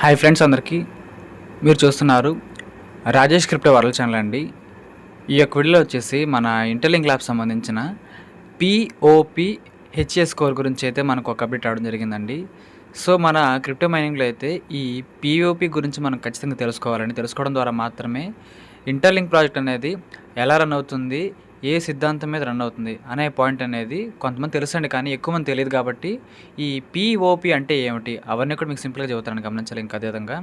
Hi friends అందరికీ. మీరు చూస్తున్నారు రాజేష్ క్రిప్టో వరల్డ్ ఛానల్ అండి. ఈ యొక్క వీడియోలో వచ్చేసి మన ఇంటర్లింక్ ల్యాబ్ సంబంధించిన పిఓపి హెచ్ఎస్ స్కోర్ గురించి అయితే మనకు ఒక అప్డేట్ రావడం జరిగిందండి. సో మన క్రిప్టో మైనింగ్లో అయితే ఈ పిఓపి గురించి మనం ఖచ్చితంగా తెలుసుకోవాలండి. తెలుసుకోవడం ద్వారా మాత్రమే ఇంటర్లింక్ ప్రాజెక్ట్ అనేది ఎలా రన్ అవుతుంది ఏ సిద్ధాంతం మీద రన్ అవుతుంది అనే పాయింట్ అనేది కొంతమంది తెలుసండి కానీ ఎక్కువ మంది తెలియదు కాబట్టి ఈ పిఓపి అంటే ఏమిటి? అవన్నీ కూడా మీకు సింపుల్గా చెబుతాను గమనించాలి ఇంకా అదేవిధంగా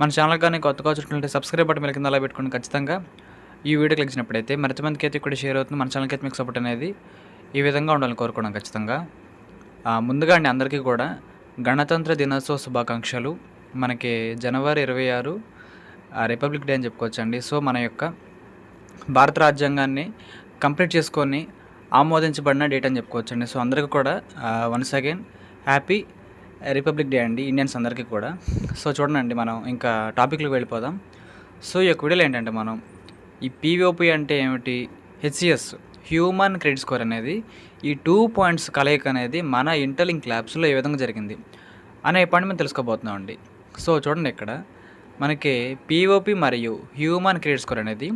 మన ఛానల్ కానీ కొత్తగా చూసుకుంటే సబ్స్క్రైబ్ బటన్ మీద కింద అలా పెట్టుకుని ఖచ్చితంగా. ఈ వీడియో క్లిక్ చేసినప్పుడైతే మరింత మందికి అయితే ఇక్కడ షేర్ అవుతుంది మన ఛానల్కి అయితే మీకు సపోర్ట్ అనేది ఈ విధంగా ఉండాలని కోరుకోవడం ఖచ్చితంగా. ముందుగా అండి అందరికీ కూడా గణతంత్ర దినోత్సవ శుభాకాంక్షలు. మనకి జనవరి ఇరవై ఆరు రిపబ్లిక్ డే అని చెప్పుకోవచ్చండి. సో మన యొక్క భారత రాజ్యాంగాన్ని కంప్లీట్ చేసుకొని ఆమోదించబడిన డేట్ అని చెప్పుకోవచ్చండి. సో అందరికీ కూడా once again happy Republic Day అండి ఇండియన్స్ అందరికీ కూడా. సో చూడండి మనం ఇంకా టాపిక్లకు వెళ్ళిపోదాం. సో ఈ యొక్క వీడియోలో ఏంటంటే మనం ఈ పీఓపి అంటే ఏమిటి? హెచ్సిఎస్ హ్యూమన్ క్రెడిట్ స్కోర్ అనేది ఈ టూ పాయింట్స్ కలయిక అనేది మన ఇంటర్లింక్ ల్యాబ్స్లో ఏ విధంగా జరిగింది అనే పాయింట్ మనం తెలుసుకోబోతున్నాం అండి. సో చూడండి ఇక్కడ మనకి పీఓపి మరియు హ్యూమన్ క్రెడిట్ స్కోర్ అనేది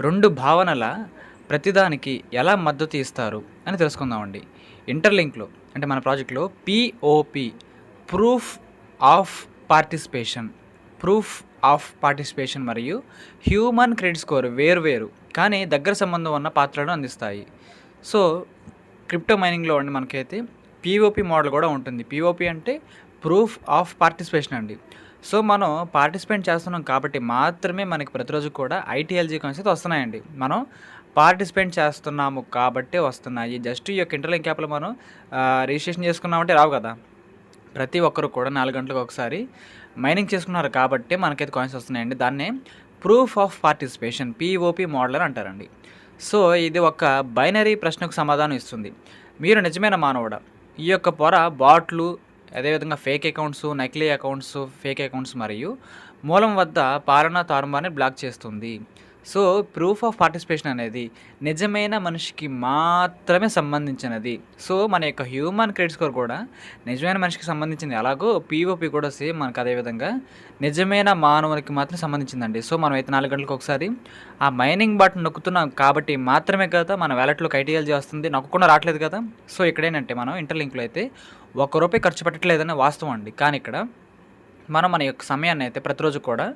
రెండు భావనల ప్రతిదానికి ఎలా మద్దతు ఇస్తారు అని తెలుసుకుందామండి. ఇంటర్లింక్లో అంటే మన ప్రాజెక్ట్లో POP proof of participation proof of participation మరియు హ్యూమన్ క్రెడిట్ స్కోర్ వేరు కానీ దగ్గర సంబంధం ఉన్న పాత్రలను అందిస్తాయి. సో క్రిప్టో మైనింగ్లో అండి మనకైతే పిఓపి మోడల్ కూడా ఉంటుంది. పిఓపి అంటే ప్రూఫ్ ఆఫ్ పార్టిసిపేషన్ అండి. సో మనం పార్టిసిపేట్ చేస్తున్నాం కాబట్టి మాత్రమే మనకి ప్రతిరోజు కూడా ఐటీఎల్జీ కాయిన్స్ అయితే వస్తున్నాయండి. మనం పార్టిసిపేట్ చేస్తున్నాము కాబట్టే వస్తున్నాయి. జస్ట్ ఈ యొక్క ఇంటర్లింక్ యాప్లో మనం రిజిస్ట్రేషన్ చేసుకున్నామంటే రావు కదా. ప్రతి ఒక్కరు కూడా నాలుగు గంటలకు ఒకసారి మైనింగ్ చేసుకున్నారు కాబట్టి మనకైతే కాయిన్స్ వస్తున్నాయండి. దాన్నే proof of participation POP model అని అంటారండి. సో ఇది ఒక బైనరీ ప్రశ్నకు సమాధానం ఇస్తుంది. మీరు నిజమైన మానవుడా ఈ యొక్క పొర బాట్లు అదేవిధంగా ఫేక్ అకౌంట్స్ నకిలీ అకౌంట్స్ ఫేక్ అకౌంట్స్ మరియు మూలం వద్ద పాలన తారుమారిని బ్లాక్ చేస్తుంది. సో ప్రూఫ్ ఆఫ్ పార్టిసిపేషన్ అనేది నిజమైన మనిషికి మాత్రమే సంబంధించినది. సో మన యొక్క హ్యూమన్ క్రెడిట్ స్కోర్ కూడా నిజమైన మనిషికి సంబంధించింది. అలాగో పీఓపి కూడా సేమ్ మనకు అదేవిధంగా నిజమైన మానవునికి మాత్రం సంబంధించిందండి. సో మనం అయితే నాలుగు గంటలకు ఒకసారి ఆ మైనింగ్ బటన్ నొక్కుతున్నాం కాబట్టి మాత్రమే కదా మన వ్యాలెట్లోకి ఐటీఎల్ చేస్తుంది. నొక్కకుండా రావట్లేదు కదా. సో ఇక్కడేనంటే మనం ఇంటర్లింక్లో అయితే ఒక్క రూపాయి ఖర్చు పెట్టట్లేదని వాస్తవం అండి. కానీ ఇక్కడ మనం మన యొక్క సమయాన్ని అయితే ప్రతిరోజు కూడా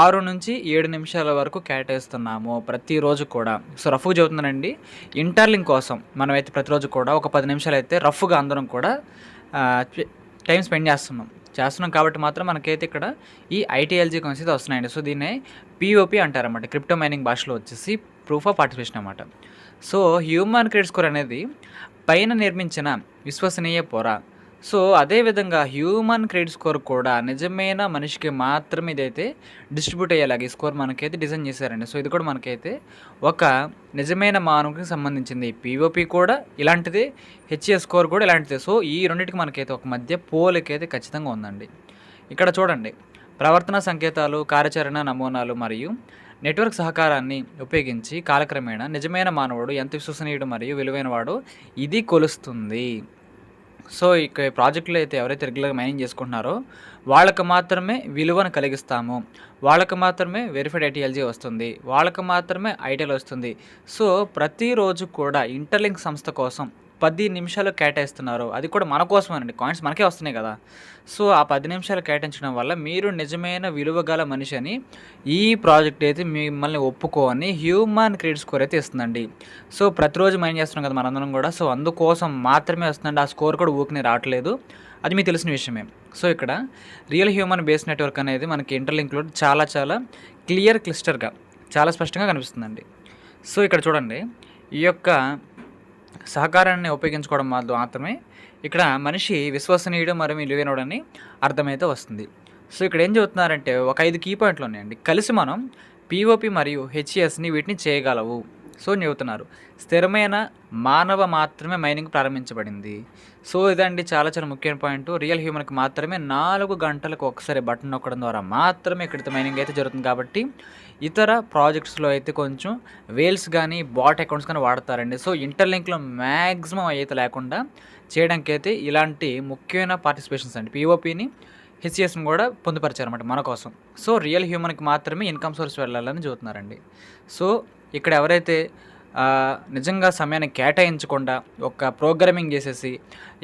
ఆరు నుంచి ఏడు నిమిషాల వరకు కేటాయిస్తున్నాము ప్రతిరోజు కూడా. సో రఫ్గా చెబుతున్నానండి ఇంటర్లింగ్ కోసం మనమైతే ప్రతిరోజు కూడా ఒక పది నిమిషాలు అయితే రఫ్గా అందరం కూడా టైం స్పెండ్ చేస్తున్నాం. చేస్తున్నాం కాబట్టి మాత్రం మనకైతే ఇక్కడ ఈ ఐటీఎల్జీ కాయిన్స్ అయితే వస్తున్నాయండి. సో దీన్నే పిఓపి అంటారన్నమాట. క్రిప్టో మైనింగ్ భాషలో వచ్చేసి ప్రూఫ్ ఆఫ్ పార్టిసిపేషన్ అనమాట సో హ్యూమన్ క్రెడిట్ స్కోర్ అనేది పైన నిర్మించిన విశ్వసనీయ పొర. సో అదేవిధంగా హ్యూమన్ క్రెడిట్ స్కోర్ కూడా నిజమైన మనిషికి మాత్రమే ఇదైతే డిస్ట్రిబ్యూట్ అయ్యేలాగా ఈ స్కోర్ మనకైతే డిజైన్ చేశారండి. సో ఇది కూడా మనకైతే ఒక నిజమైన మానవుకి సంబంధించింది పిఓపి కూడా ఇలాంటిది హెచ్ఏ స్కోర్ కూడా ఇలాంటిదే. సో ఈ రెండింటికి మనకైతే ఒక మధ్య పోలికైతే ఖచ్చితంగా ఉందండి. ఇక్కడ చూడండి ప్రవర్తన సంకేతాలు కార్యాచరణ నమూనాలు మరియు నెట్వర్క్ సహకారాన్ని ఉపయోగించి కాలక్రమేణా నిజమైన మానవుడు ఎంత విశ్వసనీయుడు మరియు విలువైనవాడు ఇది కొలుస్తుంది. సో ఇక ప్రాజెక్టులో అయితే ఎవరైతే రెగ్యులర్గా మైనింగ్ చేసుకుంటున్నారో వాళ్ళకు మాత్రమే విలువను కలిగిస్తాము. వాళ్ళకు మాత్రమే వెరిఫైడ్ ఐటీఎల్జీ వస్తుంది. వాళ్ళకు మాత్రమే ఐటీఎల్ వస్తుంది. సో ప్రతిరోజు కూడా ఇంటర్లింక్ సంస్థ కోసం పది నిమిషాలు కేటాయిస్తున్నారు. అది కూడా మన కోసమేనండి. కాయిన్స్ మనకే వస్తున్నాయి కదా. సో ఆ పది నిమిషాలు కేటాయించడం వల్ల మీరు నిజమైన విలువ గల మనిషి అని ఈ ప్రాజెక్ట్ అయితే మిమ్మల్ని ఒప్పుకోని హ్యూమన్ క్రెడిట్ స్కోర్ అయితే ఇస్తుందండి. సో ప్రతిరోజు మైన్ చేస్తున్నాం కదా మనందరం కూడా. సో అందుకోసం మాత్రమే వస్తుందండి. ఆ స్కోర్ కూడా ఊరికి రావట్లేదు. అది మీకు తెలిసిన విషయమే. సో ఇక్కడ రియల్ హ్యూమన్ బేస్ నెట్వర్క్ అనేది మనకి ఇంటర్లింక్లో చాలా చాలా క్లియర్ క్లిస్టర్గా చాలా స్పష్టంగా కనిపిస్తుందండి. సో ఇక్కడ చూడండి. ఈ యొక్క సహకారాన్ని ఉపయోగించుకోవడం వల్ల మాత్రమే. ఇక్కడ మనిషి విశ్వసనీయుడు మరియు విలువైనడని అర్థమైతే వస్తుంది. సో ఇక్కడ ఏం చెబుతున్నారంటే ఒక ఐదు కీ పాయింట్లు ఉన్నాయండి. కలిసి మనం పిఓపి మరియు హెచ్ఈఎస్ని వీటిని చేయగలవు. సో చెబుతున్నారు స్థిరమైన మానవ మాత్రమే మైనింగ్ ప్రారంభించబడింది. సో ఇదండి చాలా చాలా ముఖ్యమైన పాయింట్ రియల్ హ్యూమన్కి మాత్రమే నాలుగు గంటలకు ఒకసారి బటన్ నొక్కడం ద్వారా మాత్రమే ఇక్కడ మైనింగ్ అయితే జరుగుతుంది కాబట్టి ఇతర ప్రాజెక్ట్స్లో అయితే కొంచెం వేల్స్ కానీ బాట్ అకౌంట్స్ కానీ వాడతారండి. సో ఇంటర్లింక్లో మ్యాక్సిమం అయితే లేకుండా చేయడానికి అయితే ఇలాంటి ముఖ్యమైన పార్టిసిపేషన్స్ అండి. పిఓపిని హెచ్సిఎస్ని కూడా పొందుపరిచారన్నమాట మన కోసం. సో రియల్ హ్యూమన్కి మాత్రమే ఇన్కమ్ సోర్స్ వెళ్ళాలని చూస్తున్నారండి సో ఇక్కడ ఎవరైతే నిజంగా సమయాన్ని కేటాయించకుండా ఒక ప్రోగ్రామింగ్ చేసేసి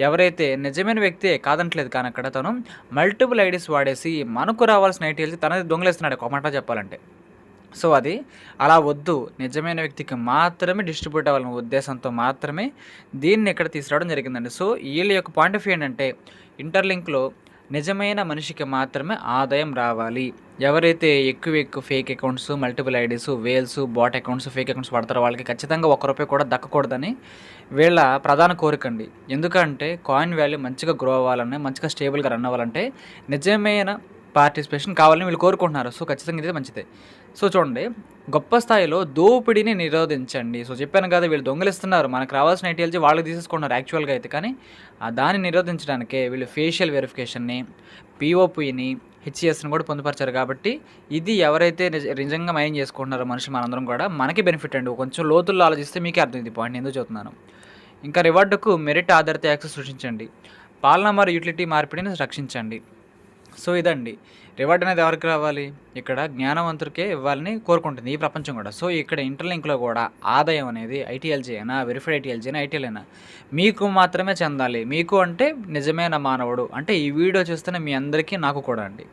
ఎవరైతే నిజమైన వ్యక్తే కాదంటలేదు కానీ అక్కడ తను మల్టిపుల్ ఐడీస్ వాడేసి మనకు రావాల్సిన ఐటీఎల్స్ తనది దొంగలేస్తున్నాడు ఒక మాట చెప్పాలంటే. సో అది అలా వద్దు. నిజమైన వ్యక్తికి మాత్రమే డిస్ట్రిబ్యూట్ అవ్వాలనే ఉద్దేశంతో మాత్రమే దీన్ని ఇక్కడ తీసుకురావడం జరిగిందండి. సో వీళ్ళ యొక్క పాయింట్ ఆఫ్ వ్యూ ఏంటంటే ఇంటర్లింక్లో నిజమైన మనిషికి మాత్రమే ఆదాయం రావాలి. ఎవరైతే ఎక్కువ ఎక్కువ fake accounts multiple IDs whales bot accounts fake accounts పడతారో వాళ్ళకి ఖచ్చితంగా ఒక్క రూపాయి కూడా దక్కకూడదని వీళ్ళ ప్రధాన కోరిక అండి. ఎందుకంటే కాయిన్ వాల్యూ మంచిగా గ్రో అవ్వాలని మంచిగా స్టేబుల్గా రన్ అవ్వాలంటే నిజమైన పార్టిసిపేషన్ కావాలని వీళ్ళు కోరుకుంటున్నారు. సో ఖచ్చితంగా ఇది మంచిదే. సో చూడండి గొప్ప స్థాయిలో దోపిడీని నిరోధించండి. సో చెప్పాను కదా వీళ్ళు దొంగలిస్తున్నారు. మనకు రావాల్సిన ఐటీఎల్జీ వాళ్ళు తీసేసుకుంటున్నారు యాక్చువల్గా అయితే. కానీ ఆ దాన్ని నిరోధించడానికే వీళ్ళు ఫేషియల్ వెరిఫికేషన్ని పిఓపిని హెచ్సిఎస్ని కూడా పొందుపరిచారు కాబట్టి ఇది ఎవరైతే నిజ- నిజంగా మైన్ చేసుకుంటున్నారో మనుషులు మనందరం కూడా మనకి బెనిఫిట్ అండి. కొంచెం లోతుల్లో ఆలోచిస్తే మీకే అర్థం పాయింట్ ఎందుకు చెబుతున్నాను ఇంకా రివార్డుకు మెరిట్ ఆధారిత యాక్సెస్ సృష్టించండి. పాలన మరియు యూటిలిటీ మార్పిడిని రక్షించండి. సో ఇదండి. రివార్డ్ అనేది ఎవరికి రావాలి? ఇక్కడ జ్ఞానవంతుడికే ఇవ్వాలని కోరుకుంటుంది ఈ ప్రపంచం కూడా. సో ఇక్కడ ఇంటర్లింక్లో కూడా ఆదాయం అనేది ఐటీఎల్జీ అయినా వెరిఫైడ్ ఐటీఎల్జీ అయినా ఐటీఎల్ అయినా మీకు మాత్రమే చెందాలి. మీకు అంటే నిజమైన మానవుడు. అంటే ఈ వీడియో చూస్తేనే మీ అందరికీ నాకు కూడా అండి.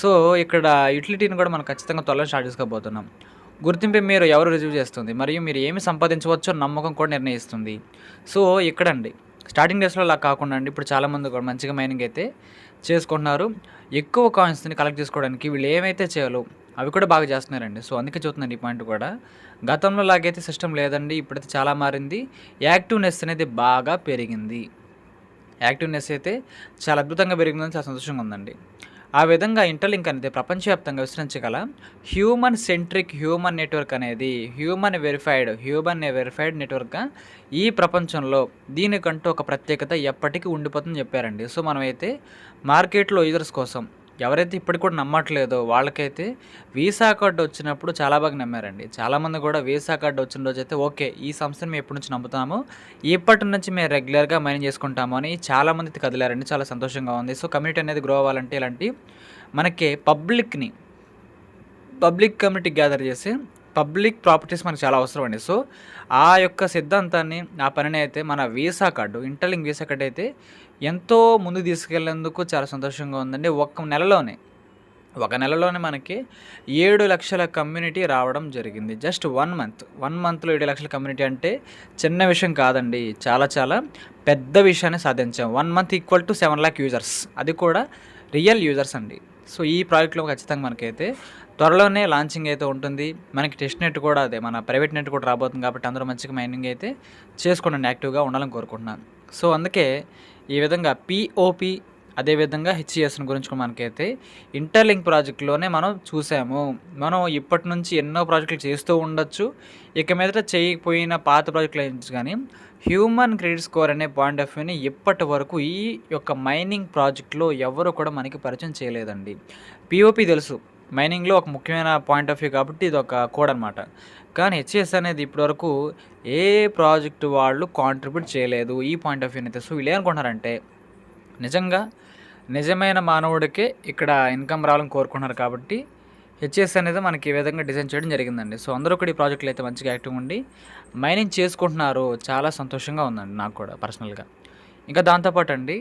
సో ఇక్కడ యూటిలిటీని కూడా మనం ఖచ్చితంగా త్వరలో స్టార్ట్ చేసుకోబోతున్నాం. గుర్తింపు మీరు ఎవరు రిజీవ్ చేస్తుంది? మరియు మీరు ఏమి సంపాదించవచ్చో నమ్మకం కూడా నిర్ణయిస్తుంది. సో ఇక్కడండి. స్టార్టింగ్ డేస్లో అలా కాకుండా అండి ఇప్పుడు చాలామంది కూడా మంచిగా మైనింగ్ అయితే చేసుకుంటున్నారు. ఎక్కువ కాయిన్స్ని కలెక్ట్ చేసుకోవడానికి వీళ్ళు ఏమైతే చేయాలో అవి కూడా బాగా చేస్తున్నారండి. సో అందుకే చూస్తున్నాను ఈ పాయింట్ కూడా. గతంలో లాగైతే సిస్టమ్ లేదండి ఇప్పుడైతే చాలా మారింది. యాక్టివ్నెస్ అనేది బాగా పెరిగింది. యాక్టివ్నెస్ అయితే చాలా అద్భుతంగా పెరిగిందని చాలా సంతోషంగా ఉందండి. ఆ విధంగా ఇంటర్లింక్ అనేది ప్రపంచవ్యాప్తంగా విస్తరించగల హ్యూమన్ సెంట్రిక్ హ్యూమన్ నెట్వర్క్ అనేది హ్యూమన్ వెరిఫైడ్ హ్యూమన్ వెరిఫైడ్ నెట్వర్క్గా ఈ ప్రపంచంలో దీనికంటూ ఒక ప్రత్యేకత ఎప్పటికీ ఉండిపోతుందని చెప్పారండి. సో మనమైతే మార్కెట్లో యూజర్స్ కోసం ఎవరైతే ఇప్పటికి కూడా నమ్మట్లేదో వాళ్ళకైతే వీసా కార్డు వచ్చినప్పుడు చాలా బాగా నమ్మారండి. చాలామంది కూడా వీసా కార్డు వచ్చిన రోజు అయితే ఓకే ఈ సంస్థను మేము ఎప్పటి నుంచి నమ్ముతాము? ఇప్పటి నుంచి మేము రెగ్యులర్గా మైనింగ్ చేసుకుంటాము అని చాలామంది కదిలారండి. చాలా సంతోషంగా ఉంది. సో కమ్యూనిటీ అనేది గ్రో అవ్వాలంటే ఇలాంటి మనకి పబ్లిక్ని పబ్లిక్ కమ్యూనిటీ గ్యాదర్ చేసి పబ్లిక్ ప్రాపర్టీస్ మనకు చాలా అవసరం అండి సో ఆ యొక్క సిద్ధాంతాన్ని ఆ పనిని అయితే మన visa card Interlink visa card అయితే ఎంతో ముందు తీసుకెళ్ళేందుకు చాలా సంతోషంగా ఉందండి. ఒక్క నెలలోనే ఒక నెలలోనే మనకి ఏడు లక్షల కమ్యూనిటీ రావడం జరిగింది. జస్ట్ వన్ మంత్ వన్ మంత్లో ఏడు లక్షల కమ్యూనిటీ అంటే చిన్న విషయం కాదండి. చాలా చాలా పెద్ద విషయాన్ని సాధించాం. One month equal to seven lakh users. అది కూడా రియల్ యూజర్స్ అండి. సో ఈ ప్రాజెక్ట్లో ఖచ్చితంగా మనకైతే త్వరలోనే లాంచింగ్ అయితే ఉంటుంది. మనకి టెస్ట్ నెట్ కూడా అదే మన ప్రైవేట్ నెట్ కూడా రాబోతుంది కాబట్టి అందరూ మంచిగా మైనింగ్ అయితే చేసుకోండి యాక్టివ్గా ఉండాలని కోరుకుంటున్నాను. సో అందుకే ఈ విధంగా పిఓపి అదేవిధంగా హెచ్సిఎస్ని గురించి కూడా మనకైతే ఇంటర్లింక్ ప్రాజెక్టులోనే మనం చూసాము. మనం ఇప్పటి నుంచి ఎన్నో ప్రాజెక్టులు చేస్తూ ఉండొచ్చు. ఇక మీదట చేయకపోయిన పాత ప్రాజెక్టులు నుంచి కానీ హ్యూమన్ క్రెడిట్ స్కోర్ అనే పాయింట్ ఆఫ్ వ్యూని ఇప్పటి వరకు ఈ యొక్క మైనింగ్ ప్రాజెక్ట్లో ఎవరు కూడా మనకి పరిచయం చేయలేదండి. పిఓపి తెలుసు. మైనింగ్లో ఒక ముఖ్యమైన పాయింట్ ఆఫ్ వ్యూ కాబట్టి ఇది ఒక కోడ్ అనమాట కానీ హెచ్ఎస్ అనేది ఇప్పటివరకు ఏ ప్రాజెక్ట్ వాళ్ళు కాంట్రిబ్యూట్ చేయలేదు. ఈ పాయింట్ ఆఫ్ వ్యూని అయితే సో వీళ్ళు ఏమనుకుంటున్నారంటే నిజంగా నిజమైన మానవుడికే ఇక్కడ ఇన్కమ్ రావాలని కోరుకుంటున్నారు కాబట్టి హెచ్ఎస్ అనేది మనకి ఈ విధంగా డిజైన్ చేయడం జరిగిందండి. సో అందరూ కూడా ఈ ప్రాజెక్టులు అయితే మంచిగా యాక్టివ్ ఉండి మైనింగ్ చేసుకుంటున్నారు. చాలా సంతోషంగా ఉందండి నాకు కూడా పర్సనల్గా. ఇంకా దాంతోపాటు అండి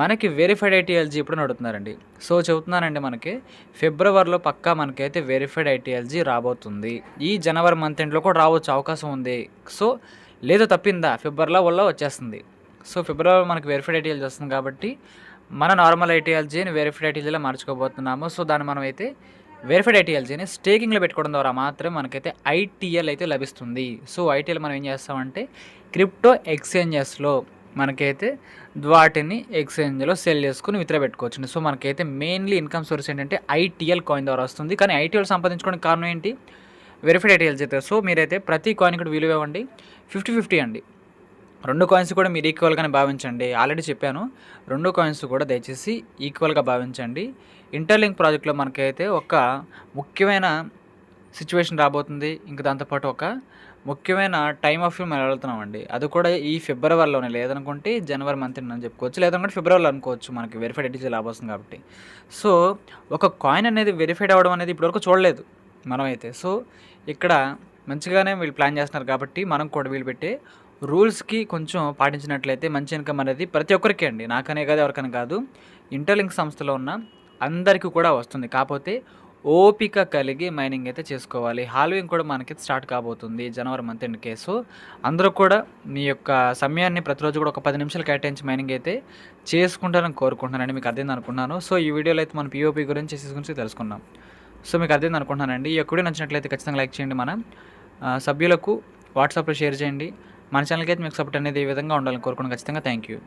మనకి వెరిఫైడ్ ఐటీఎల్జీ ఇప్పుడు నడుతున్నారండి సో చెబుతున్నానండి మనకి ఫిబ్రవరిలో పక్కా మనకైతే వెరిఫైడ్ ఐటీఎల్జీ రాబోతుంది. ఈ జనవరి మంత్ ఎండ్లో కూడా రావచ్చు అవకాశం ఉంది. సో లేదు తప్పిందా ఫిబ్రవరిలో వల్ల వచ్చేస్తుంది. సో ఫిబ్రవరి మనకి వెరిఫైడ్ ఐటీఎల్జీ వస్తుంది కాబట్టి మన నార్మల్ ఐటీఎల్జీని వెరిఫైడ్ ఐటీఎల్జీలో మార్చుకోబోతున్నాము. సో దాన్ని మనం అయితే వెరిఫైడ్ ఐటీఎల్జీని స్టేకింగ్లో పెట్టుకోవడం ద్వారా మాత్రమే మనకైతే ఐటీఎల్ అయితే లభిస్తుంది. సో ఐటీఎల్ మనం ఏం చేస్తామంటే క్రిప్టో ఎక్స్చేంజెస్లో మనకైతే వాటిని ఎక్స్చేంజ్లో సెల్ చేసుకుని విత్ర పెట్టుకోవచ్చు సో మనకైతే మెయిన్లీ ఇన్కమ్ సోర్స్ ఏంటంటే ఐటీఎల్ కాయిన్ ద్వారా వస్తుంది. కానీ ఐటీఎల్ సంపాదించుకోవడానికి కారణం ఏంటి? వెరిఫైడ్ ఐటీఎల్స్ అయితే. సో మీరైతే ప్రతి కాయిన్ కూడా విలువ ఇవ్వండి. ఫిఫ్టీ ఫిఫ్టీ అండి. రెండు కాయిన్స్ కూడా మీరు ఈక్వల్గానే భావించండి. ఆల్రెడీ చెప్పాను. రెండు కాయిన్స్ కూడా దయచేసి ఈక్వల్గా భావించండి. ఇంటర్లింక్ ప్రాజెక్ట్లో మనకైతే ఒక ముఖ్యమైన సిచ్యువేషన్ రాబోతుంది. ఇంకా దాంతోపాటు ఒక ముఖ్యమైన టైమ్ ఆఫ్ మనం వెళ్తున్నామండి. అది కూడా ఈ ఫిబ్రవరిలోనే లేదనుకుంటే జనవరి మంత్ అని చెప్పుకోవచ్చు. లేదనుకుంటే ఫిబ్రవరిలో అనుకోవచ్చు. మనకి వెరిఫైడ్ ఐటీ లాభం కాబట్టి. సో ఒక కాయిన్ అనేది వెరిఫైడ్ అవ్వడం అనేది ఇప్పటివరకు చూడలేదు మనమైతే. సో ఇక్కడ మంచిగానే వీళ్ళు ప్లాన్ చేస్తున్నారు కాబట్టి మనం కూడా వీళ్ళు పెట్టే రూల్స్కి కొంచెం పాటించినట్లయితే మంచి ఇన్కమ్ అనేది ప్రతి ఒక్కరికి అండి. నాకనే కాదు ఎవరికైనా కాదు. ఇంటర్లింక్ సంస్థలో ఉన్న అందరికీ కూడా వస్తుంది. కాకపోతే ఓపిక కలిగి మైనింగ్ అయితే చేసుకోవాలి. హాల్వింగ్ కూడా మనకి స్టార్ట్ కాబోతుంది జనవరి మంత్ ఎండ్ కేసు. అందరూ కూడా మీ యొక్క సమయాన్ని ప్రతిరోజు కూడా ఒక పది నిమిషాలు కేటాయించి మైనింగ్ అయితే చేసుకుంటారని కోరుకుంటున్నానండి. మీకు అర్థం అనుకున్నాను సో ఈ వీడియోలో అయితే మనం పిఓపి గురించి CCS గురించి తెలుసుకున్నాం సో మీకు అర్థం అనుకుంటున్నానండి. ఈ యొక్క వీడియో నచ్చినట్లయితే ఖచ్చితంగా లైక్ చేయండి. మన సభ్యులకు వాట్సాప్లో షేర్ చేయండి. మన ఛానల్కి అయితే మీకు సపోర్ట్ అనేది ఈ విధంగా ఉండాలని కోరుకుని ఖచ్చితంగా థ్యాంక్ యూ